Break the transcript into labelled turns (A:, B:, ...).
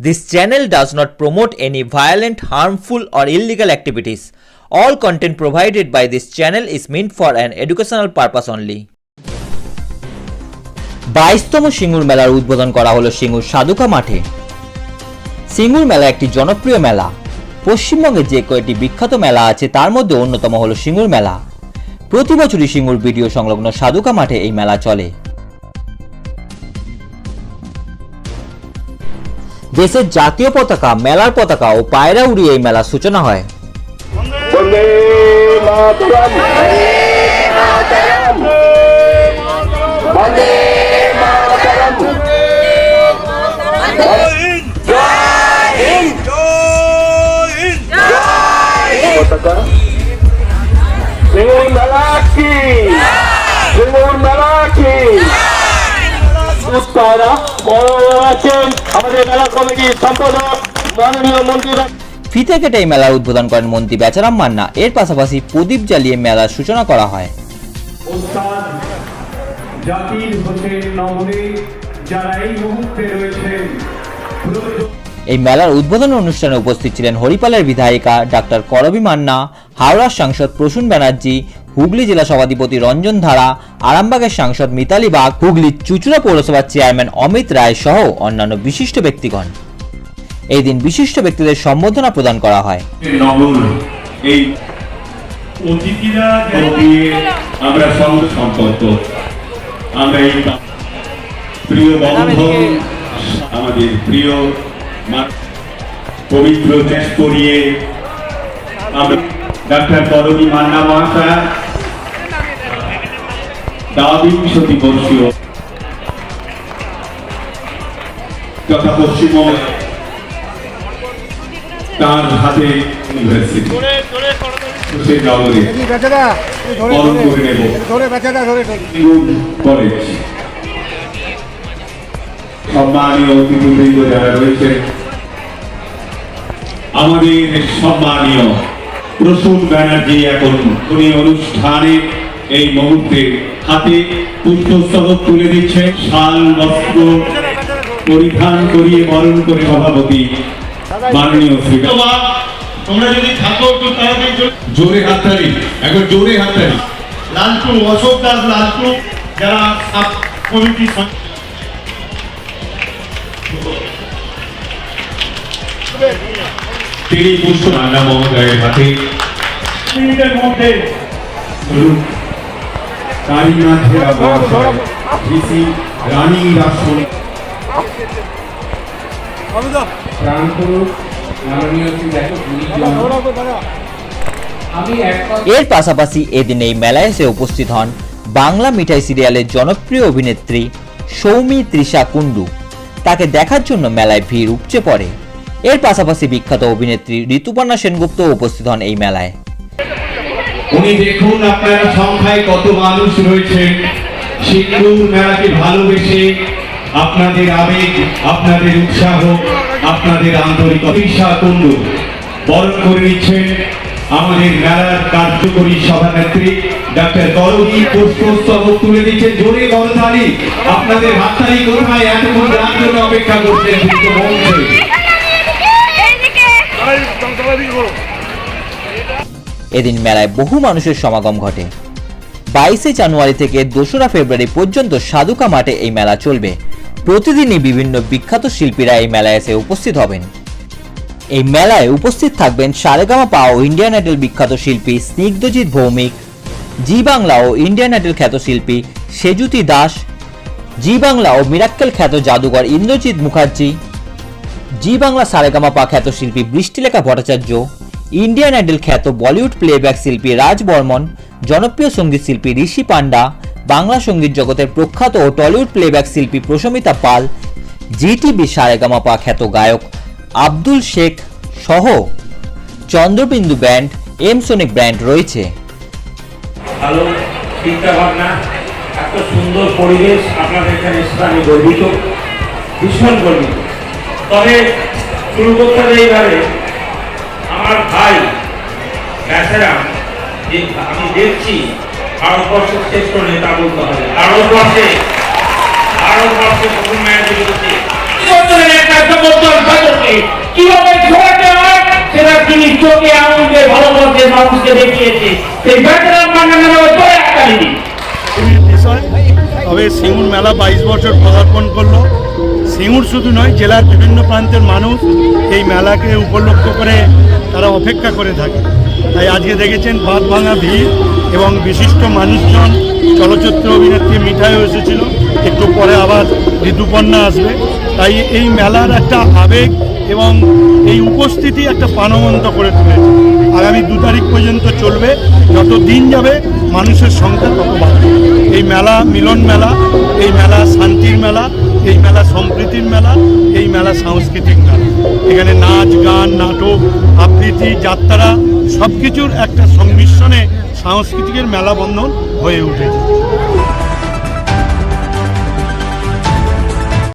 A: This channel does not promote any violent, harmful, or illegal activities. All content provided by this channel is meant for an educational purpose only. বাইশতম Singur মেলার উদ্বোধন করা হলো সিঙ্গুর সাধুকা মাঠে সিঙ্গুর মেলা একটি জনপ্রিয় মেলা পশ্চিমবঙ্গে যে কয়েকটি বিখ্যাত মেলা আছে তার মধ্যে অন্যতম হলো সিঙ্গুর মেলা প্রতি বছরই সিঙ্গুর ভিডিও সংলগ্ন সাধুকা মাঠে এই মেলা চলে দেশের জাতীয় পতাকা, মেলার পতাকা ও পায়রা উড়িয়ে এই মেলার সূচনা হয়।
B: বন্দে মাতরম। বন্দে মাতরম। পতাকা। সিঙ্গুর মেলা কি? সিঙ্গুর মেলা কি উত্তরা বড় আছেন আমাদের মেলা কমিটির সম্পাদক মাননীয় মন্ত্রী
A: ফিতে কেটে মেলার উদ্বোধন করেন মন্ত্রী বেচারাম মান্না। এর পাশাপাশি প্রদীপ জ্বালিয়ে মেলার সূচনা করা হয়।
C: জাতির হোসেন নগরে যারা এই মুহূর্তে রয়েছেন
A: এই মেলার উদ্বোধন অনুষ্ঠানে উপস্থিত ছিলেন হরিপালের বিধায়িকা ডাক্তার করবী মান্না হাওড়ার সাংসদ প্রসূন ব্যানার্জি, হুগলি জেলা সভাধিপতি রঞ্জন ধারা, আরামবাগের সাংসদ মিতালি বাগ, হুগলির চুচুড়া পৌরসভার চেয়ারম্যান অমিত রায় সহ অন্যান্য বিশিষ্ট ব্যক্তিগণ। এই দিন বিশিষ্ট ব্যক্তিদের সম্বোধনা প্রদান করা হয়।
D: এই
C: অতিথিরা
D: আমরা সম্পর্ক। আমরা এই প্রিয় বন্ধন আমাদের প্রিয় পবিত্র দেশ করিয়ে আমরা ডাক্তার করণী মান্না মহাশয় দ্বাবিংশতি বর্ষীয় তথা পশ্চিমবঙ্গ তার হাতে ইউনিভার্সিটি। সেই নগরে বরণ করে নেব।
E: ধরে বেচাদা ধরে ধরে।
D: নিগুণ কলেজ সম্মানীয় অতিথিবৃন্দ যারা রয়েছে আমাদের সম্মানীয় প্রসূন ব্যানার্জি এখন উনি অনুষ্ঠানে এই মুহূর্তে হাতে পুষ্পস্তবক তুলে দিচ্ছে। শাল বস্ত্র পরিধান করিয়ে বরণ করে সভাপতি মাননীয় শ্রী
F: তোমরা যদি থাকো একটু তাড়াতাড়ি
D: জোরে হাততালি জোরে হাততালি।
F: লালটু অশোক দাস লালটু যারা সাব কমিটি
D: তিনি পুষ্প মান্না মহোদয়ের হাতে
C: মিনিটের মধ্যে
D: কালীনাথের মহাশয় ঋষি রানী রাসন
A: এর পাশাপাশি এদিন এই মেলায় এসে উপস্থিত হন বাংলা মিঠাই সিরিয়ালের জনপ্রিয় অভিনেত্রী সৌমি তৃষা কুণ্ডু। তাকে দেখার জন্য মেলায় ভিড় উপচে পড়ে। এর পাশাপাশি বিখ্যাত অভিনেত্রী ঋতুপর্ণা সেনগুপ্ত উপস্থিত হন এই মেলায়।
D: উনি দেখুন আপনারা সংখ্যায় কত মানুষ রয়েছে। সিঙ্গুর মেলাকে ভালোবেসে আপনাদের আবেগ, আপনাদের উৎসাহ, আপনাদের আন্তরিক ঈশা কুণ্ডু বরণ করে নিচ্ছেন আমাদের মেলার কার্যকরী সভানেত্রী ডাক্তার করবী পুষ্পস্তবক তুলে দিচ্ছেন জোরে করতালি আপনাদের হাততালি কোথায়? এতক্ষণ জন্য অপেক্ষা করছেন, কিন্তু
A: এদিন মেলায় বহু মানুষের সমাগম ঘটে। বাইশে জানুয়ারি থেকে দোসরা ফেব্রুয়ারি পর্যন্ত সাধুকা মাঠে এই মেলা চলবে। প্রতিদিনই বিভিন্ন বিখ্যাত শিল্পীরা এই মেলায় এসে উপস্থিত হবেন। এই মেলায় উপস্থিত থাকবেন সারেগামা পা ও ইন্ডিয়ান আইডল বিখ্যাত শিল্পী স্নিগ্ধজিৎ ভৌমিক, জি বাংলা ও ইন্ডিয়ান আইডল খ্যাত শিল্পী সেজুতি দাস, জি বাংলা ও মিরাক্কেল খ্যাত জাদুঘর ইন্দ্রজিৎ মুখার্জি জি বাংলা সারেগামাপা খ্যাত শিল্পী বৃষ্টিলেখা ভট্টাচার্য, ইন্ডিয়ান আইডল খ্যাত বলিউড প্লেব্যাক শিল্পী রাজ বর্মন, জনপ্রিয় সংগীত শিল্পী ঋষি পান্ডা বাংলা সংগীত জগতের প্রখ্যাত ও টলিউড প্লেব্যাক শিল্পী প্রশমিতা পাল জি জিটিভি সারেগামাপা খ্যাত গায়ক আব্দুল শেখ সহ Chandrabindu band, M Sonic brand রয়েছে।
G: এত সুন্দর পরিবেশ আপনাদের এখানে এসে আমি গর্বিত, ভীষণ গর্বিত। তবে শুরু করতে হবে এইভাবে আমার ভাই, ব্যাসেরাম, যে আমি দেখছি, ভারতবর্ষের শ্রেষ্ঠ নেতা বলতে হবে। ভারতবর্ষে ভারতবর্ষে প্রথম ম্যাচ
F: হচ্ছে তবে সিঙ্গুর মেলা বাইশ বছর পদার্পণ করল। সিঙ্গুর শুধু নয়, জেলার বিভিন্ন প্রান্তের মানুষ এই মেলাকে উপলক্ষ করে তারা অপেক্ষা করে থাকে। তাই আজকে দেখেছেন বাদ ভাঙা ভিড় এবং বিশিষ্ট মানুষজন, চলচ্চিত্র অভিনেত্রী মিঠাইও এসেছিল। একটু পরে আবার ঋতুপর্ণা আসবে। তাই এই মেলার একটা আবেগ এবং এই উপস্থিতি একটা প্রাণবন্ত করে তুলেছে আগামী দু তারিখ পর্যন্ত চলবে। যত দিন যাবে, মানুষের সংখ্যা তত বাড়বে। এই মেলা, মিলন মেলা, এই মেলা শান্তির মেলা, এই মেলা সম্প্রীতির মেলা, এই মেলা সাংস্কৃতিক মেলা। এখানে নাচ, গান, নাটক, আবৃত্তি, যাত্রা সব কিছুর একটা সংমিশ্রণে সাংস্কৃতিকের মেলা বন্ধন হয়ে উঠেছে।